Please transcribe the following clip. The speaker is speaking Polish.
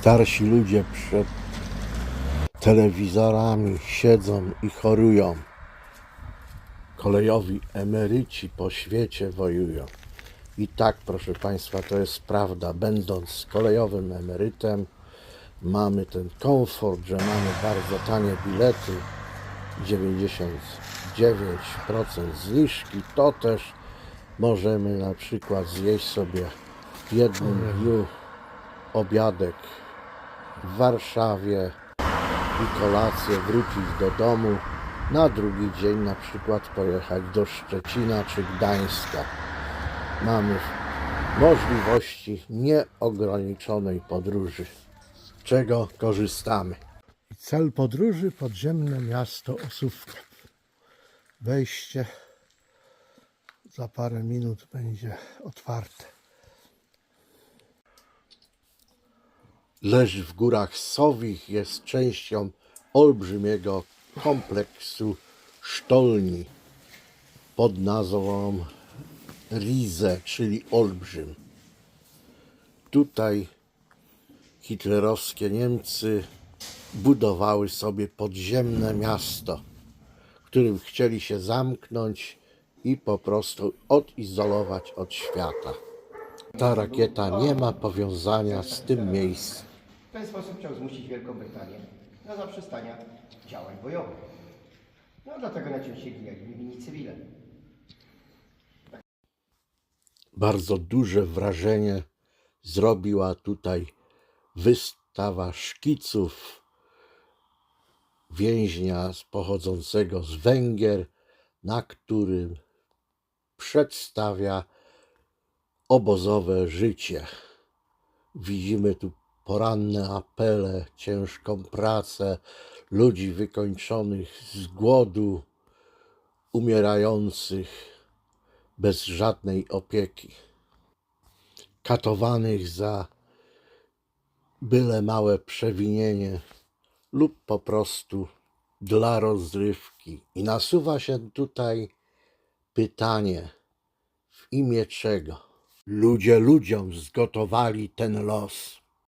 Starsi ludzie przed telewizorami siedzą i chorują. Kolejowi emeryci po świecie wojują. I tak, proszę Państwa, to jest prawda. Będąc kolejowym emerytem, mamy ten komfort, że mamy bardzo tanie bilety, 99% zniżki. To też możemy na przykład zjeść sobie w jednym dniu obiadek w Warszawie i kolację, wrócić do domu. Na drugi dzień na przykład pojechać do Szczecina czy Gdańska. Mamy możliwości nieograniczonej podróży, czego korzystamy. Cel podróży podziemne miasto Osówka. Wejście za parę minut będzie otwarte. Leży w górach Sowich, jest częścią olbrzymiego kompleksu sztolni pod nazwą Rize, czyli Olbrzym. Tutaj hitlerowskie Niemcy budowały sobie podziemne miasto, w którym chcieli się zamknąć i po prostu odizolować od świata. Ta rakieta nie ma powiązania z tym miejscem. W ten sposób chciał zmusić Wielką Brytanię do zaprzestania działań bojowych. No dlatego najczęściej ginęli niewinni cywile. Bardzo duże wrażenie zrobiła tutaj wystawa szkiców więźnia pochodzącego z Węgier, na którym przedstawia obozowe życie. Widzimy tu poranne apele, ciężką pracę ludzi wykończonych z głodu, umierających bez żadnej opieki, katowanych za byle małe przewinienie lub po prostu dla rozrywki. I nasuwa się tutaj pytanie, w imię czego ludzie ludziom zgotowali ten los.